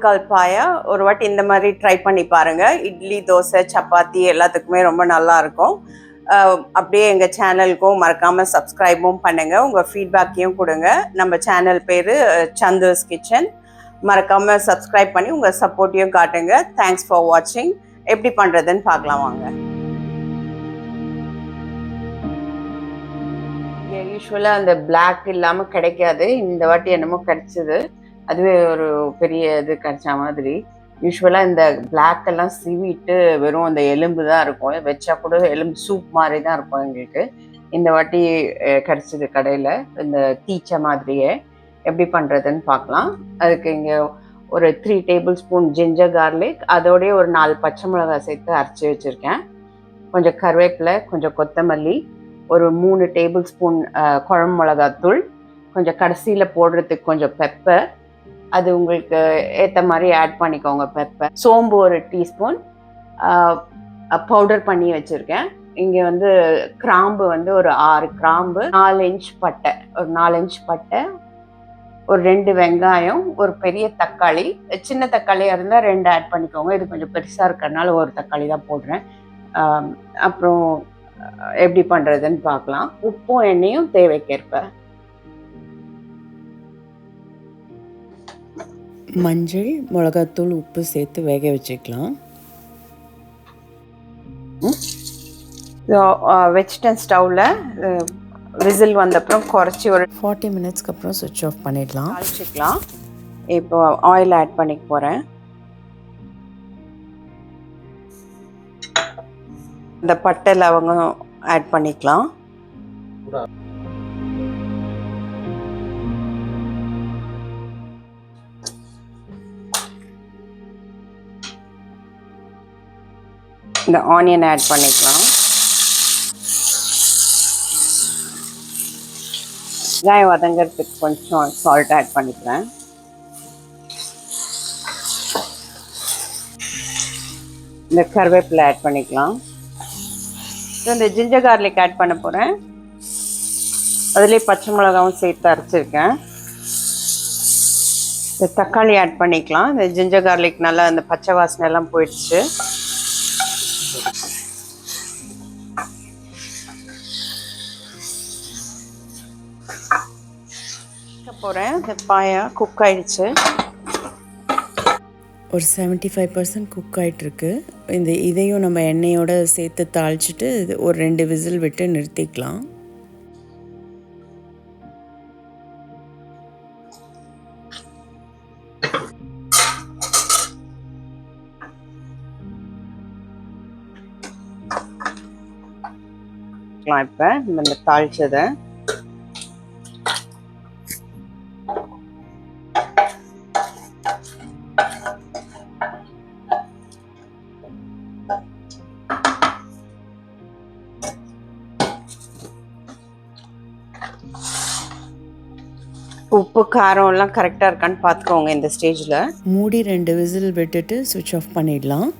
ஆட்டுக்கால் பாயா ஒரு வாட்டி இந்த மாதிரி ட்ரை பண்ணி பாருங்கள் இட்லி தோசை சப்பாத்தி எல்லாத்துக்குமே ரொம்ப நல்லா இருக்கும். அப்படியே எங்கள் சேனலுக்கும் மறக்காமல் சப்ஸ்கிரைபும் பண்ணுங்கள் உங்கள் ஃபீட்பேக்கையும் கொடுங்க. நம்ம சேனல் பேர் சந்தோஸ் கிச்சன் மறக்காமல் சப்ஸ்கிரைப் பண்ணி உங்கள் சப்போர்ட்டையும் காட்டுங்க. தேங்க்ஸ் ஃபார் வாட்சிங் எப்படி பண்ணுறதுன்னு பார்க்கலாம் வாங்க. யூஸ்வலாக அந்த பிளாக் இல்லாமல் கிடைக்காது. இந்த வாட்டி என்னமோ கிடைச்சிது. அதுவே ஒரு பெரிய இது கிடைச்ச மாதிரி. யூஸ்வலாக இந்த பிளாக் எல்லாம் சீவிட்டு வெறும் அந்த எலும்பு தான் இருக்கும். வச்சா கூட எலும்பு சூப் மாதிரி தான் இருக்கும் எங்களுக்கு. இந்த வாட்டி கிடச்சிது கடையில். இந்த தீச்ச மாதிரியே. எப்படி பண்ணுறதுன்னு பார்க்கலாம். அதுக்கு இங்கே ஒரு three table spoon ginger garlic அதோடய ஒரு நாலு பச்சை மிளகாய் சேர்த்து அரைச்சி வச்சுருக்கேன். கொஞ்சம் கருவேப்பிலை கொஞ்சம் கொத்தமல்லி ஒரு மூணு டேபிள் ஸ்பூன் குழம்பு மிளகாத்தூள். கொஞ்சம் கடைசியில் போடுறதுக்கு கொஞ்சம் பெப்பர் அது உங்களுக்கு ஏற்ற மாதிரி ஆட் பண்ணிக்கோங்க பெப்பர் சோம்பு ஒரு டீஸ்பூன் பவுடர் பண்ணி வச்சுருக்கேன். இங்கே வந்து கிராம்பு வந்து ஒரு ஆறு கிராம்பு நாலு இன்ச் பட்டை ஒரு நாலு இன்ச் பட்டை ஒரு ரெண்டு வெங்காயம் ஒரு பெரிய தக்காளி. சின்ன தக்காளியாக இருந்தால் ரெண்டு ஆட் பண்ணிக்கோங்க. இது கொஞ்சம் பெருசாக இருக்கிறதுனால ஒரு தக்காளி தான் போடுறேன். அப்புறம் எப்படி பண்ணுறதுன்னு பார்க்கலாம். உப்பும் எண்ணெயும் தேவைக்கேற்ப. மஞ்சள் மிளகாத்தூள் உப்பு சேர்த்து வேக வச்சுக்கலாம். வச்சுட்டேன் ஸ்டவ்வில் விசில் வந்தப்புறம் குறைச்சி ஒரு ஃபார்ட்டி மினிட்ஸ்க்கு அப்புறம் சுவிட்ச் ஆஃப் பண்ணிடலாம். தாளிச்சிக்கலாம் இப்போ ஆயில் ஆட் பண்ணிக்க போகிறேன் இந்த பட்டை லவங்கம் ஆட் பண்ணிக்கலாம். இந்த ஆனியன் ஆட் பண்ணிக்கலாம். வெங்காயம் வதங்கிறதுக்கு கொஞ்சம் சால்ட் ஆட் பண்ணிக்கிறேன். இந்த கருவேப்பிலை ஆட் பண்ணிக்கலாம். இப்போ இந்த ஜிஞ்சர் கார்லிக் ஆட் பண்ண போகிறேன் அதுலேயே பச்சை மிளகாவும் சேர்த்து அரைச்சிருக்கேன். இந்த தக்காளி ஆட் பண்ணிக்கலாம். இந்த ஜிஞ்சர் கார்லிக் நல்லா அந்த பச்சை வாசனை எல்லாம் போயிடுச்சு. போகிறேன் இந்த பாயா குக் ஆயிடுச்சு. ஒரு 75% ஃபைவ் பர்சன்ட் குக் ஆகிட்டுருக்கு இந்த இதையும் நம்ம எண்ணெயோடு சேர்த்து தாளிச்சிட்டு இது ஒரு ரெண்டு விசில் விட்டு நிறுத்திக்கலாம். இப்போ இந்த தாளிச்சதை உப்பு காரம் எல்லாம் கரெக்டாக இருக்கான்னு பார்த்துக்கோங்க இந்த ஸ்டேஜில் மூடி ரெண்டு விசில் விட்டுட்டு சுவிட்ச் ஆஃப் பண்ணிடலாம்.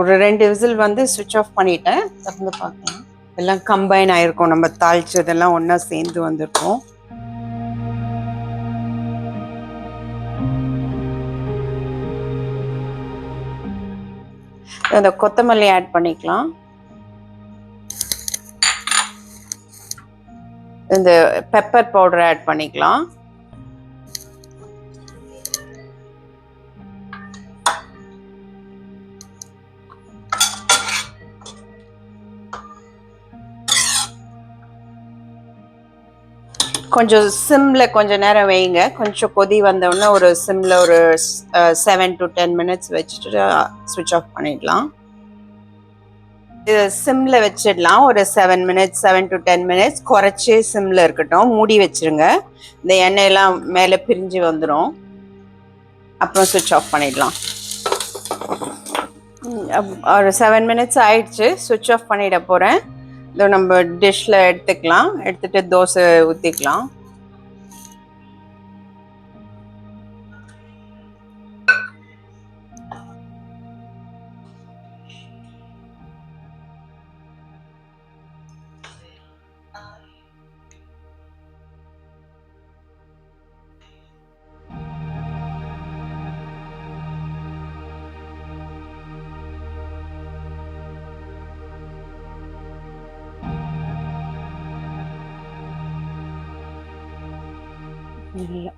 ஒரு ரெண்டு விசில் வந்து சுவிட்ச் ஆஃப் பண்ணிட்டேன். திறந்து பார்க்கலாம். எல்லாம் கம்பைன் ஆயிருக்கும். நம்ம தாளிச்சதெல்லாம் ஒன்றா சேர்ந்து வந்திருக்கோம். அந்த கொத்தமல்லி ஆட் பண்ணிக்கலாம். இந்த பெப்பர் பவுடர் ஆட் பண்ணிக்கலாம். கொஞ்சம் சிம்மில் கொஞ்சம் நேரம் வைங்க. கொஞ்சம் கொதி வந்தோடனே ஒரு சிம்மில் ஒரு செவன் டு டென் மினிட்ஸ் வச்சுட்டு ஸ்விட்ச் ஆஃப் பண்ணிடலாம். இது சிம்மில் வச்சிடலாம். ஒரு seven minutes seven to ten minutes குறைச்சி சிம்மில் இருக்கட்டும். மூடி வச்சிருங்க. இந்த எண்ணெயெல்லாம் மேலே பிரிஞ்சு வந்துடும் அப்புறம் சுவிட்ச் ஆஃப் பண்ணிடலாம். அப்- ஒரு செவன் மினிட்ஸ் ஆயிடுச்சு. சுவிட்ச் ஆஃப் பண்ணிட போகிறேன் இதோ நம்ம டிஷ்ல எடுத்துக்கலாம். எடுத்துட்டு தோசை ஊற்றிக்கலாம் ഇല്ല.